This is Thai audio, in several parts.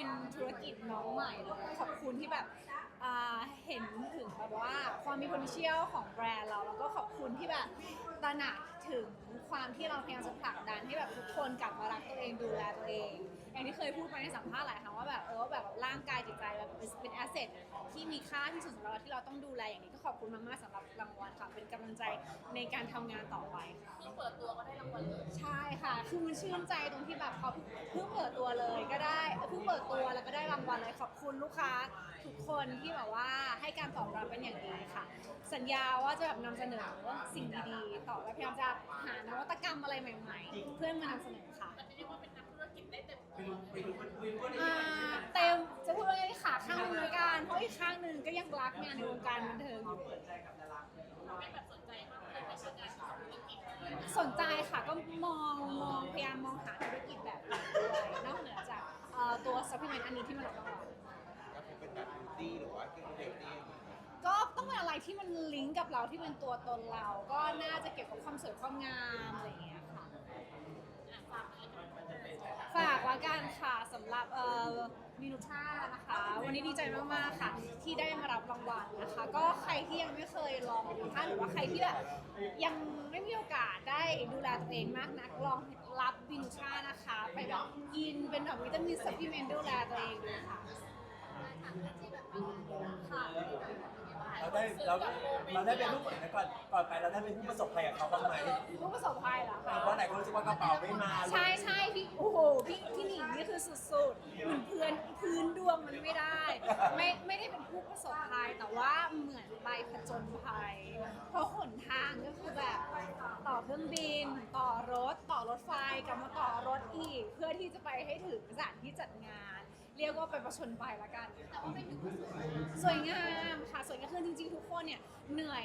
เป็นธุรกิจน้องใหม่แล้วก็ขอบคุณที่แบบอ่าเห็นถึงแบบว่าความมี potential ของแบรนด์เรา แล้วก็ขอบคุณที่แบบตระหนักถึงความที่เราพยายามจะผลักดันให้แบบทุกคนกลับมารักตัวเองดูแลตัวเอง อย่างที่เคยพูดไปในสัมภาษณ์หลายครั้งว่าแบบเออว่าแบบร่างกายจิตใจแบบเป็นแอสเซทที่มีค่าที่สุดสำหรับเราที่เราต้องดูแลอย่างนี้ก็ขอบคุณมากๆสำหรับรางวัลค่ะเป็นกำลังใจในการทำงานต่อไปค่ะคือเปิดตัวก็ได้รางวัลเลยใช่ค่ะ คือมันชื่นใจตรงที่แบบเขาเพิ่งเปิดตัวเลยก็ได้เพิ่งเปิดตัวแล้วก็ได้รางวัลเลยขอบคุณลูกค้า ทุกคนที่แบบว่าให้การตอบรับเป็นอย่างดีค่ะ สัญญาว่าจะแบบนำเสนอสิ่งดีๆต่อและพยายามจะหานวัตกรรมอะไรใหม่ ๆ เพื่อมานำเสนอค่ะมันจะเรียกว่าเป็นนักธุรกิจ ได้เต็มไปดูไปดูมันคุยว่าอ่าเต็มจะพูดว่าไงขาข้างหนึงลยกันเพราะอีกข้างหนึ่งก็ยังรักงานในวงการบันเทิงอยู่ทำให้แบบสนใจมากเลยในเชิงการทำธุรกิจสนใจค่ะก็มองมองพยายามมองหาธุรกิจแบบอื่นด้วยนอกเหนือจากเอ่อตัวซัพพลีเมนต์อันนี้ที่มันรับรางวัลก็คงเป็นแบบบิวตี้หรือว่าเกี่ยวกับเบลตี้ก็ต้องเป็นอะไรที่มันลิงก์กับเราที่เป็นตัวตนเรา ก็น่าจะเกี่ยวกับความสวยความงามอะไรอย่างเงี้ยค่ะ อะฝากเลยค่ะ ฝากละกันค่ะสำหรับเอ่อมินูท่านะคะ วันนี้ดีใจมากๆค่ะ ที่ได้มารับรางวัลนะคะ ก็ใครที่ยังไม่เคยลองมินูท่าหรือว่าใครที่แบบยังไม่มีโอกาสได้ดูแลตัวเองมากนักลองรับมินูท่านะคะ ไปแบบกินเป็นแบบวิตามินซัพพลีเมนต์ดูแลตัวเองดูค่ะ ค่ะ เราได้เราเราได้เป็นผู้ก่อนก่อนก่อนไปเราได้เป็นผู้ประสบภัยกับเขาบ้างไหมผู้ประสบภัยเหรอคะเพราะไหนคนรู้สึกว่ากระเป๋าไม่มาใช่ใช่พี่โอ้โหพี่พี่หนิงนี่คือสุดๆเหมือนเพื่อนพื้นดวงมันไม่ได้ ไม่ไม่ได้เป็นผู้ประสบภัยแต่ว่าเหมือนไปผจญภัย เพราะหนทางก็คือแบบต่อเครื่องบิน ต่อรถ ต่อรถไฟกลับมาต่อรถอีก เพื่อที่จะไปให้ถึงสถานที่จัดงาน เรียกว่าไปประชนภัยละกันแต่ว่าไม่ถึงสวยงามค่ะสวยงามคือจริงๆ ทุกคนเนี่ยเหนื่อย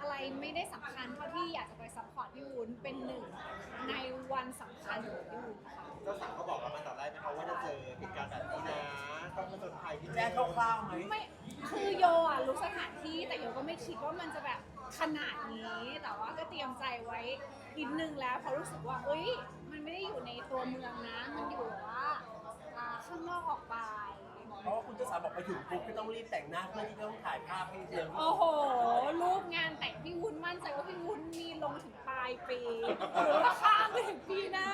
อะไรไม่ได้สำคัญเท่าที่อยากจะไปซัพพอร์ตพี่วุ้นเป็นหนึ่งในวันสำคัญของพี่วุ้นค่ะ เจ้าสาวเขาบอกเรามาแต่แรกไหมคะว่าจะเจอเหตุการณ์แบบนี้นะ ต้องมาจนภัยที่แจ้งคร่าวๆไหมไม่คือโยอะรู้สถานที่แต่โยก็ไม่คิดว่ามันจะแบบขนาดนี้แต่ว่าก็เตรียมใจไว้นิดนึงแล้วเพราะรู้สึกว่าเอ้ย มันไม่ได้อยู่ในตัวเมืองนะ มันอยู่แบบว่า อ่าข้างนอกออกไป เพราะว่าคุณเจ้าสาวบอกไปถึงปุ๊บก็ต้องรีบแต่งหน้าเพื่อที่จะต้องถ่ายภาพให้เร็วที่โอ้สุดโห รูปงานแต่งพี่วุ้นมั่นใจว่าพี่วุ้นมีลงถึงปลายปีหรือว่าข้ามไปถึงปีหน้า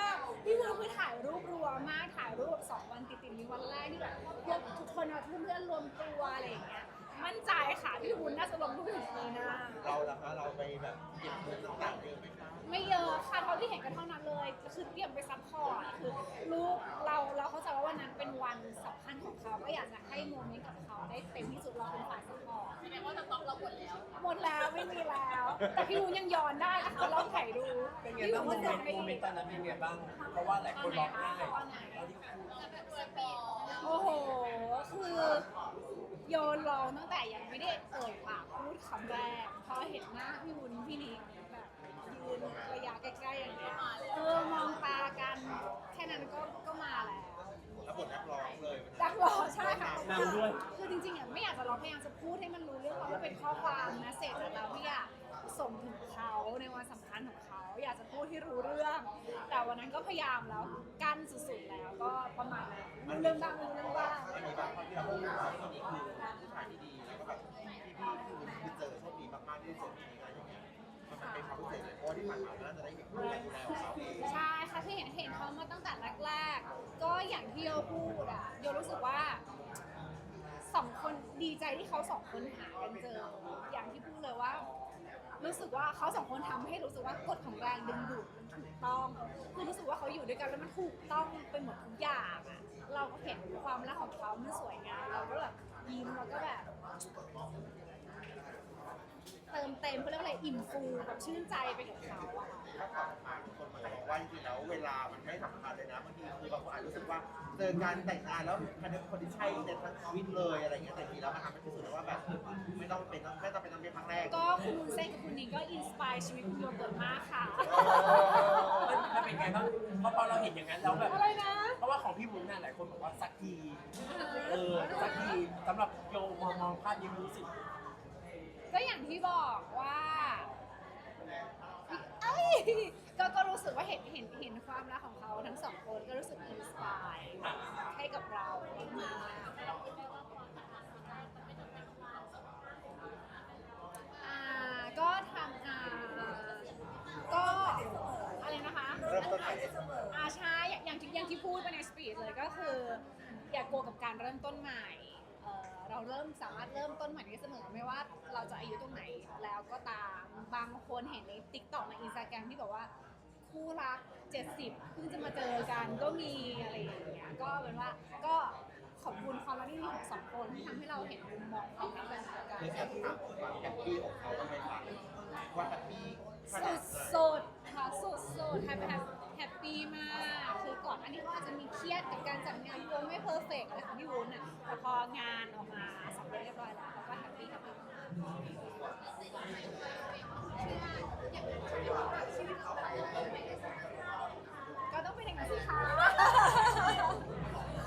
พี่วุ้นคือถ่ายรูปรัวมาก ถ่ายรูปแบบสองวันติดติดๆมีวันแรกที่แบบพวกทุกคนเอาเพื่อนๆรวมตัวอะไรอย่างเงี้ย มั่นใจค่ะพี่วุ้นน่าจะลงรูปถึงปีหน้าเราล่ะคะเราไปแบบเก็บเงินต่างๆเยอะไหมคะไม่เยอะค่ะเท่าที่เห็นก็เท่านั้นเลยคือเตรียมไปซัพพอร์ตคือลูกเราเราเข้าใจว่าวันนั้นเป็นวันสำคัญของเขาก็อยากจะให้โมเมนต์กับเขาได้เต็มที่สุดเราเป็นฝ่ายซัพพอร์ตแสดงว่าสต็อกเราหมดแล้วหมดแล้วไม่มีแล้ว แต่พี่วุ้นยังย้อนได้นะคะลองถ่ายดูเป็นไงพี่บ้างโมวุ้นเมจะนต์ไม่โมเมนต์ตอนนั้นเป็นไงบ้างเพราะว่าหลายคนร้องไห้ตอนที่แต่แบบสวยปอโอ้โหคือ โยนร้องตั้งแต่ยังไม่ได้เอ่ยปากพูดคำแรก พอเห็นหน้าพี่วุ้นพี่นิกแบบยืนระยะใกล้ๆอย่างเงี้ยเออมองตากัน แค่นั้นก็ก็มาแล้ว แล้วบทนักร้องเลยดักรอใช่ค่ะนำด้วย คือจริงๆอะไม่อยากจะร้องพยายามจะพูดให้มันรู้เรื่องเพราะว่าเป็นข้อความนะเสร็จแล้วที่อยากส่งถึงเขาในวันสำคัญของเขา อยากจะพูดที่รู้เรื่อง แต่วันนั้นก็พยายามแล้วกั้นสุดๆแล้วก็ประมาณนั้นรู้เรื่องบ้างรู้เรื่องบ้าง มันมีบางคนที่เราพูดว่าคนนี้คือ จะได้เห็นผู้ดูแลของเขาเองใช่ค่ะที่เห็นเห็นเขามาตั้งแต่แรกๆ ก็อย่างที่โยพูดอะโยรู้สึกว่าสองคนดีใจที่เขาสองคนหากันเจอ อย่างที่พูดเลยว่า รู้สึกว่าเขาสองคนทำให้รู้สึกว่ากฎของแรงดึงดูดมันถูกต้องคือรู้สึกว่าเขาอยู่ด้วยกันแล้วมันถูกต้องไปหมดทุกอย่างอะเราก็เห็นความรักของเขามันสวยงามเราก็แบบยิ้มแล้วก็แบบ เติมเต็มเขาเรียกว่าอะไรอิ่มฟูแบบชื่นใจไปกับเขาอะค่ะ ถ้าผ่านมาคนมาบอกว่าจริงๆแล้วเวลามันไม่สำคัญเลยนะบางทีคือบางคนอาจรู้สึกว่าเจอการแต่งงานแล้วมันเป็นคนที่ใช่ในทั้งชีวิตเลยอะไรเงี้ยแต่จริงๆแล้วมันทำให้พิสูจน์ว่าแบบไม่ต้องเป็นไม่ต้องเป็นต้องเป็นครั้งแรกก็คุณวุ้นเส้นกับคุณนิงก็อินสปายชีวิตคุณโยเกิร์ตมากค่ะ มันมันเป็นไงบ้างเพราะพอเราเห็นอย่างนั้นเราแบบอะไรนะ เพราะว่าของพี่วุ้นน่ะหลายคนบอกว่าสักทีเออสักทีสำหรับโยมองมองภาพนี้มันรู้สึก ก็อย่างที่บอกว่าเอ้ ยก็ก็รู้สึกว่าเห็นเห็นเห็นความรักของเขาทั้งสองคนก็รู้สึกอินสปายให้กับเรามากอ่าก็ทำอ่าก็อะไรนะคะ เริ่มต้นใหม่เสมอ อาใช่อย่างอย่างที่อย่างที่พูดไปในสปีดเลยก็คือ อย่ากลัวกับการเริ่มต้นใหม่เอ่อเราเริ่มสามารถเริ่มต้นใหม่ได้เสมอไม่ว่าเราจะอายุตรงไหนแล้วก็ บางคนเห็นในติ๊กต็อกในอินสตาแกรมที่บอกว่า คู่รัก 70เพิ่งจะมาเจอกันก็มีอะไรอย่างเงี้ยก็เป็นว่าก็ขอบคุณความรักที่ดีของสองคนที่ทำให้เราเห็นมุมมองความรักแบบเดียวกันคือแอบถามความแฮปปี้ของเขาบ้างไหมคะว่าแฮปปี้ขสุนาดดไหนสุดๆค่ะสุดสุดแฮปปี้แฮปปี้มาก คือก่อนอันนี้ก็อาจจะมีเครียดกับการจัดงานรวมไม่เพอร์เฟกอะไรของพี่วุ้นอะแต่พองานออกมาสำเร็จเรียบร้อยแล้วเขาก็แฮปปี้แฮปปี้ก็ต้องเป็นอย่างนั้นสิคะ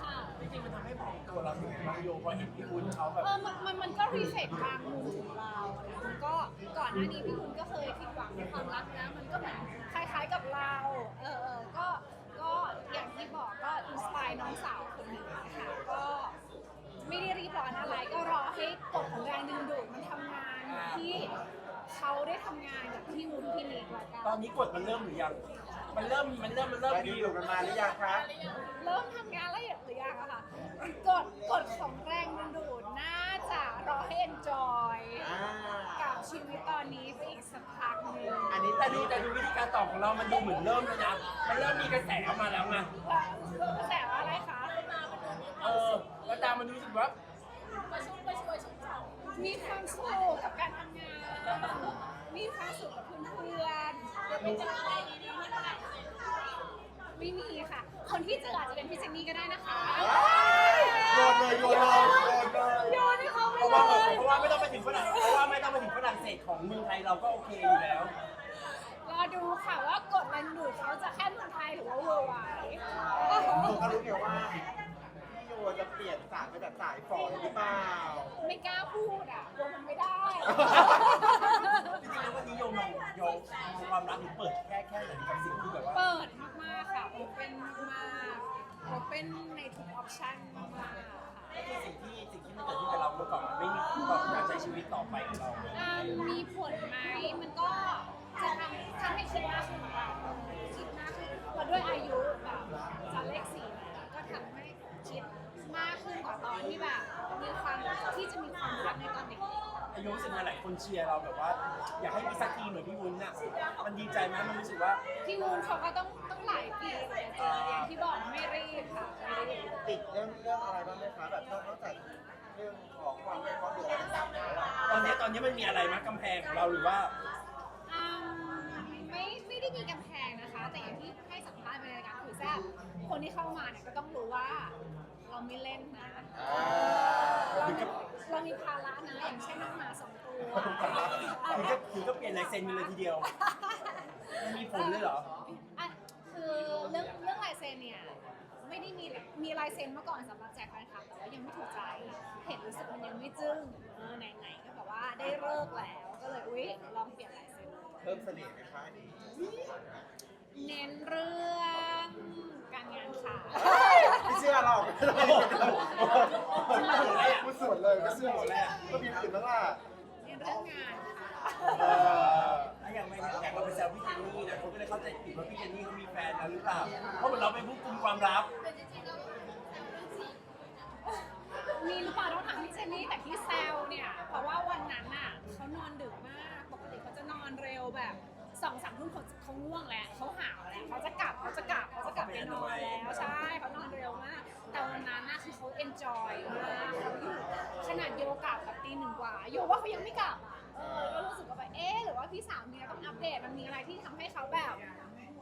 ค่ะ จริงๆมันทำให้มองตัวเราถึงบางโยพอ เห็นพี่วุ้นเขาแบบเออมันมันมันก็รีเฟกบางมุมถึงเรานะมันก็ก่อนหน้านี้พี่คุณก็เคยผิดหวังในความรักนะ มันก็เหมือนคล้ายๆกับเรา เออเออก็ก็อย่างที่บอกก็อินสปายน้องสาวคนหนึ่งนะคะก็ไม่ได้รีบร้อนอะไร ก็รอให้กฎของแรงดึงดูดมันทำงานที่เขาได้ทำงานกับพี่วุ้นพี่นิกละกัตอนนนี้กดมันเริ่มหรือยัง มันเริ่มมันเริ่มมันเริ่มได้มีดีอยู่กันมาหรือยังคะ เริ่มทำงานแล้วหรือยังอะค่ะกฎกฎของแรงดึงดูดน่าจะรอให้ enjoy อ่า กับชีวิตตอนนี้ไปอีกสักพักหนึ่งอันนี้แต่ดูแต่ดูวิธีการตอบของเรา มันดูเหมือนเริ่มแล้วนะ มันเริ่มมีกระแสออกมาแล้วไง แต่ว่าอะไรคะ เออ แล้วดามันรู้สึกว่ามาช่วยมาช่วยชุมชนมีความสุขกับการทำงาน มีความสุขกับเพื่อนไม่เจออะไรดีๆไม่ได้ๆไม่มีค่ะ คนที่เจออาจจะเป็นพี่เจนนี่ก็ได้นะคะ โยนเลยโยนเลยโยนเลย โยน ราะเลว่ายเพราะว่าไม่ต้องไปถึงฝรั่งเพราะว่าไม่ต้องไปถึงฝรั่งเศสของเมืองไทยเราก็โอเคอยู่แล้ว รอดูค่ะว่ากฎแรงดูดเขาจะแค่เมืองไทยหรือว่าเวอร์ไวผมก็รู้เกี่ยวว่าพี่โยจะเปลี่ยนสายไปแบบสายฝอนหรือเปล่าไม่กล้าพูดอะกลัวมันไม่ได้ จริงๆแล้ววันนี้โยมมองโยมมองความรักหรือเปิดแค่แค่ไหนกับสิ่งที่แบบว่า เปิดมากๆค่ะโอเป็นมากโอเป็นในทุกออปชั่นม ชีวิตต่อไปของเราอ่ามีผลไหมมันก็จะทำทำให้คิดมากขึ้นของเราคิดมากขึ้นพอด้วยอายุแบบจะเลขสี่แล้วก็ทำให้คิดมากขึ้นกว่าตอนที่แบบมีความที่จะมีความรักในตอนเด็กอายุรู้สึกมาหลายคนเชียร์เราแบบว่า อยากให้มีสักทีเหมือนพี่วุ้นน่ะมันดีใจไหมมันรู้สึกว่าพี่วูนเขาก็ต้องต้องหลายปีเลยเจออย่างที่บอกไม่รีบค่ะไม่รีบ ติดเรื่องเรื่องอะไรบ้างไหมคะแบบนอกจาก เรื่องของความเป็นความเดือดร้อนแล้วอะตอนนี้ตอนนี้มันมีอะไรมั้ยกำแพงของเราหรือว่า อืมไม่ไม่ได้มีกำแพงนะคะ แต่อย่างที่ให้สัมภาษณ์ไปในรายการคุยแซ่บคนที่เข้ามาเนี่ยก็ต้องรู้ว่า เราไม่เล่นนะอ่าเรามีเรามีภาระนะอย่างเช่นน้องหมาสองตัวถึงก็ถึงก็เปลี่ยนลายเซ็นกันเลยทีเดียว มันมีผลเลยเหรอ อะคือเรื่องเรื่องลายเซ็นเนี่ย ไม่ได้มีมีลายเซ็นเมื่อก่อนสำหรับแจกแฟนคลับแต่ว่ายังไม่ถูกใจ เห็นรู้สึกมันยังไม่จึ้งเออไหนๆก็แบบว่าได้เลิกแล้วก็เลยอุ๊ยลองเปลี่ยนลายเซ็นเพิ่มเสน่ห์ไหมคะอันนี้เน้นเรื่องการงานค่ะ ไม่เชื่อหรอกพูดสวนเลยไม่เชื่อหมดเลยก็มีอื่นบ้างล่ะ เน้นเรื่องงานค่ะเออถ้าอย่างไม่อย่างเราไปแซวพี่เจนนี่นะคนก็เลยเข้าใจผิดว่าพี่เจนนี่เขามีแฟนแล้วหรือเปล่า เพราะเหมือนเราไปพูดคุมความลับมีหรือเปล่าต้องถามพี่เจนนี่แต่ที่แซวเนี่ยเพราะว่าวันนั้นน่ะเขานอนดึกมากปกติเขาจะนอนเร็วแบบสองสามทุ่มเขาเขาง่วงแล้วเขาหาวแล้วเขาจะกลับเขาจะกลับเขาจะกลับไปนอนแล้วใช่เขานอน นาดโยกลับแบบตีหนึ่งกว่า โยว่าเขายังไม่กลับอะเออก็รู้สึกว่าแบบเอ๊ะหรือว่าพี่สาวมีอะไรต้องอัปเดตมันมีอะไรที่ทำให้เขาแบบ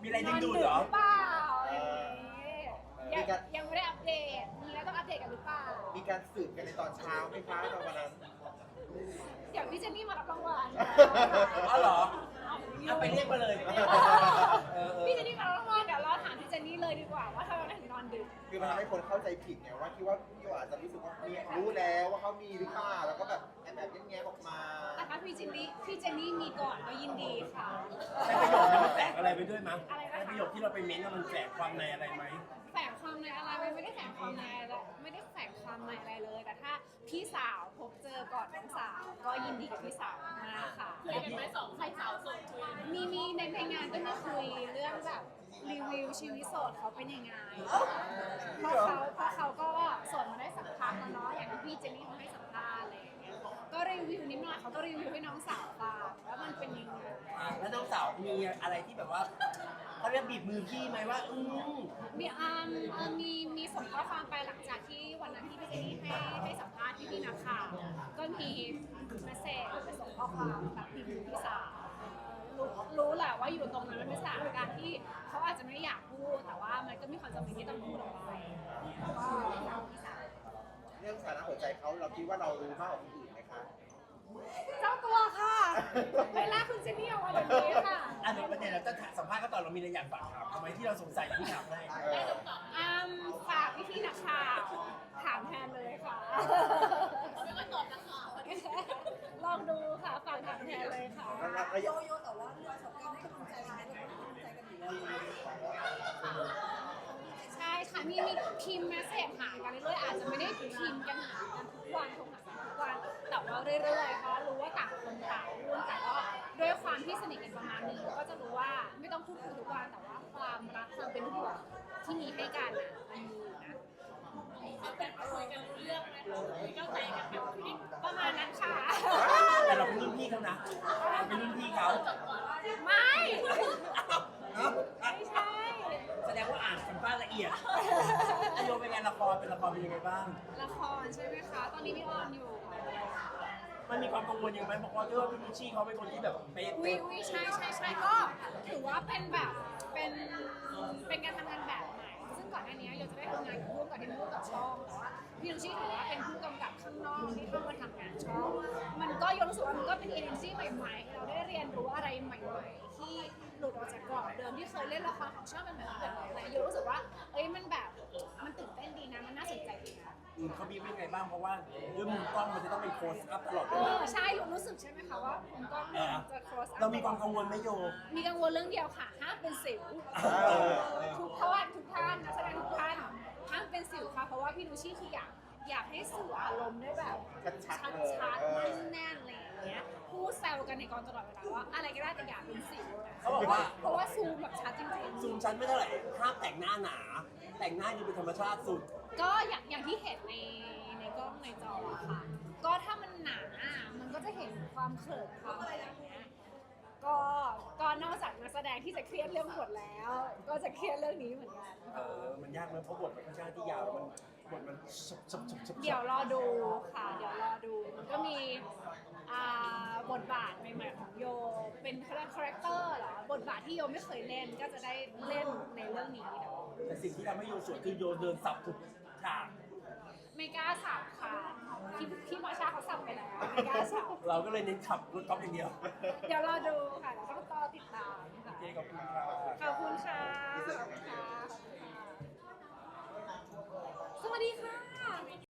มีอะไรดึงดูดเหรอนนกเปล่าอะไรอย่างงี้ยังยังไม่ได้อัปเดต มีอะไรต้องอัปเดตกันหรือเปล่า มีการสืบกันในตอนเช้าไหมคะตอนวันนั้น เดี๋ยวพี่เจนนี่มารับรางวัลอ๋อเหรอ เอาเอาไปเรียกมาเลย เอ คือมันทำให้คนเข้าใจผิดไงว่าคิดว่าพี่โยอาจจะรู้สึกว่ามีรู้แล้วว่าเขามีหรือเปล่าแล้วก็แบบแอบแอบแง้มๆออกมาแต่ถ้าพี่พี่เจนนี่พี่เจนนี่มีก่อนก็ยินดีค่ะในประโยคนี้มันแฝงอะไรไปด้วยมั้ยอะไรนะคะในประโยคที่เราไปเม้นต์ว่ามันแฝงความในอะไรไหมแฝงความในอะไรไม่ได้แฝงความในอะไรไม่ได้แฝงความในอะไรเลย แต่ถ้าพี่สาวพบเจอก่อนน้องสาว ก็ยินดีกับพี่สาวมากค่ะ คุยกันไหมสองใครสาวโสดคุยกันไหมมีมีในในงานก็มีคุยเรื่องแบบรีวิวชีวิตโสดเขาเป็นยังไงเพราะเขาเพราะเขาก็โสดมาได้สักพักแล้วเนาะอย่างที่พี่เจนนี่เขาให้สัมภาษณ์อะไรอย่างเงี้ยก็รีวิวนิดหน่อยเขาก็รีวิวให้น้องสาวฟังว่ามันเป็นยังไงอะแล้วน้องสาวมีอะไรที่แบบว่า เขาเรียกบีบมือพี่ไหมว่า อืมมีอ่าเอ่อมีมีส่งข้อความไปหลังจากที่วันนั้นที่พี่เจนนี่ให้ให้สัมภาษณ์ที่พี่นักข่าวก็มีเมสเซจไปส่งข้อความแบบพิมพ์พี่สาวรู้รู้แหละว่าอยู่ตรงนั้นมันเป็นสถานการณ์ที่เขาอาจจะไม่อยากพูดแต่ว่ามันก็มีความจำเป็นที่ต้องพูดออกไปก็เราพี่สาว เรื่องสถานะหัวใจเขาเราคิดว่าเรารู้มากกว่าคนอื่นไหมคะ เจ้าตัว ค่ะ เวลาคุณเจนนี่ออกมาแบบนี้ค่ะ อันนี้ประเด็นเราจะสัมภาษณ์เขาตอนเรามีอะไรอยากฝากถามทำไมที่เราสงสัยที่ถามให้เอออืมฝากพี่พี่ๆนักข่าวถามแทนเลยค่ะเขาไม่ค่อยตอบนักข่าวลองดูค่ะฝากถามแทนเลยค่ะแล้วเราก็โยยังโย่แต่ว่าเราสองการให้กำลังใจกันนะเราให้กำลังใจกันอยู่แล้วใช่ค่ะมีมีพิมพ์เมสเซจหากันเรื่อยๆอาจจะไม่ได้พิมพ์กันหากันทุกวันโทรหา กันทุกวันแต่ว่าเรื่อยๆเพราะรู้ว่าต่างคนต่างวุ่นแต่ก็ด้วยความที่สนิทกันประมาณนึงก็จะรู้ว่าไม่ต้องพูดคุยทุกวันแต่ว่าความรักความเป็นห่วงที่มีให้กันอะมันมีอยู่นะ เขาเป็นคุยกันรู้เรื่องไหมคะคุยเข้าใจกันแบบนี้ประมาณนั้นค่ะ แต่เราเป็นรุ่นพี่เขานะเราเป็นรุ่นพี่เขาไม่เอ้าอะไม่ใช่ แสดงว่าอ่านสัมภาษณ์ละเอียดอาโยเป็นไงละครเป็นละครเป็นยังไงบ้าง ละครใช่ไหมคะ ตอนนี้มีออนอยู่ มันมีความกังวลยังไงบอกว่าด้วยว่าพี่นุชชี่เขาเป็นคนที่แบบเป๊ะวิวิใช่ใช่ใช่ก็ถือว่าเป็นแบบเป็นเป็นการทำงานแบบใหม่ ซึ่งก่อนหน้านี้เราจะได้ทำงานร่วมกับที่ร่วมกับช่องแต่ว่าพี่นุชชี่ถือว่าเป็นผู้กำกับข้างนอกที่เข้ามาทำงานช่องมันก็ยกรู้สึกว่ามันก็เป็นเอเจนซี่ใหม่ๆ เราได้เรียนรู้อะไรใหม่ๆ ที่หลุดออกจากกรอบเดิมที่เคยเล่นละครของช่องเป็นแบบแบบไหนยกรู้สึกว่าเอ้ยมันแบบมันตื่น นะอืมเขาบีบเป็นไงบ้างเพราะว่าด้วยมุมกล้องมันจะต้องเป็นโคสอัพตลอดเอเวลาอใช่รู้สึกใช่ไหมคะว่าผมก็เออจะ cross up เรามีความกังวลไหมโย มีกังวลเรื่องเดียวค่ะห้ามเป็นสิวเออ ทุกเพราะว่าทุกท่านนักแสดงทุกท่านห้ามเป็นสิวค่ะ เพราะว่าพี่นุชชี่คืออยากอยากให้สื่ออารมณ์ได้แบบชัดๆเลยชัดเออๆแน่นๆอะไรอย่างเงี้ยพูดแซวกันในกองตลอดเวลาว่าอะไรก็ได้แต่อย่าเป็นสิวนะเขาบอกว่า เพราะว่าซูม มชั้นไม่เท่าไหร่ห้ามแต่งหน้าหนา แต่งหน้าดูเป็นธรรมชาติสุดๆก็อย่างอย่างที่เห็นในในกล้องในจออะค่ะ ก็ถ้ามันหนามันก็จะเห็นความเขินความอะไรอย่างเงี้ยก็ก็นอกจากนักแสดงที่จะเครียดเรื่องบทแล้ว ก็จะเครียดเรื่องนี้เหมือนกัน เออ มันยากไหมเพราะบทมันค่อนข้างที่ยาวมันบทมันชับชับชับชับเดี๋ยวรอดูค่ะ เดี๋ยวรอดู มันก็มีอ่าบทบาท ใหม่ๆของโย เป็นคาแรคเตอร์เหรอบทบาทที่โยไม่เคยเล่นก็จะได้เล่นในเรื่องนี้เดี๋ยวแต่สิ่งที่ทำให้โยสวยคือโยเดินสับทุกฉากไม่กล้าสับค่ะพี่พี่มาชาเขาสับไปแล้วไม่กล้าสับเราก็เลยเน้นขับรถกอล์ฟอย่างเดียวเดี๋ยวรอดูค่ะเดี๋ยวต้องรอติดตามค่ะโอเคขอบคุณครับขอบคุณค่ะ ขอบคุณค่ะ สวัสดีค่ะ